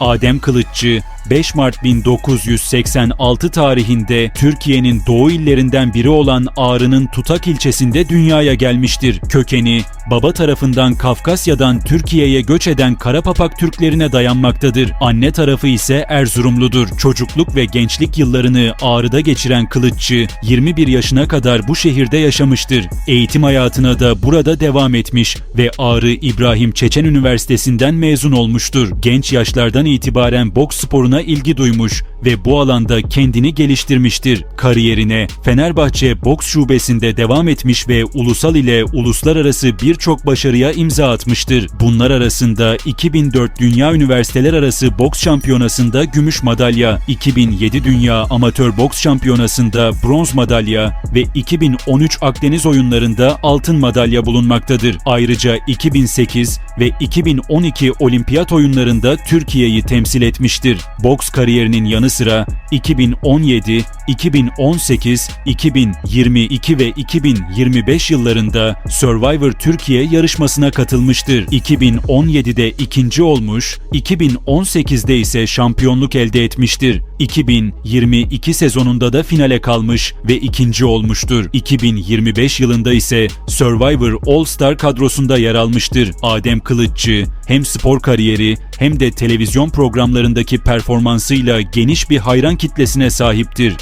Adem Kılıççı 5 Mart 1986 tarihinde Türkiye'nin doğu illerinden biri olan Ağrı'nın Tutak ilçesinde dünyaya gelmiştir. Kökeni baba tarafından Kafkasya'dan Türkiye'ye göç eden Karapapak Türklerine dayanmaktadır. Anne tarafı ise Erzurumludur. Çocukluk ve gençlik yıllarını Ağrı'da geçiren Kılıççı 21 yaşına kadar bu şehirde yaşamıştır. Eğitim hayatına da burada devam etmiş ve Ağrı İbrahim Çeçen Üniversitesi'nden mezun olmuştur. Genç yaşlardan itibaren boks sporuna ilgi duymuş ve bu alanda kendini geliştirmiştir. Kariyerine Fenerbahçe Boks Şubesi'nde devam etmiş ve ulusal ile uluslararası birçok başarıya imza atmıştır. Bunlar arasında 2004 Dünya Üniversiteler Arası Boks Şampiyonası'nda gümüş madalya, 2007 Dünya Amatör Boks Şampiyonası'nda bronz madalya ve 2013 Akdeniz Oyunları'nda altın madalya bulunmaktadır. Ayrıca 2008 ve 2012 Olimpiyat Oyunları'nda Türkiye'yi temsil etmiştir. Boks kariyerinin yanı sıra 2017, 2018, 2022 ve 2025 yıllarında Survivor Türkiye yarışmasına katılmıştır. 2017'de ikinci olmuş, 2018'de ise şampiyonluk elde etmiştir. 2022 sezonunda da finale kalmış ve ikinci olmuştur. 2025 yılında ise Survivor All Star kadrosunda yer almıştır. Adem Kılıççı hem spor kariyeri hem de televizyon programlarındaki performansıyla geniş bir hayran kitlesine sahiptir.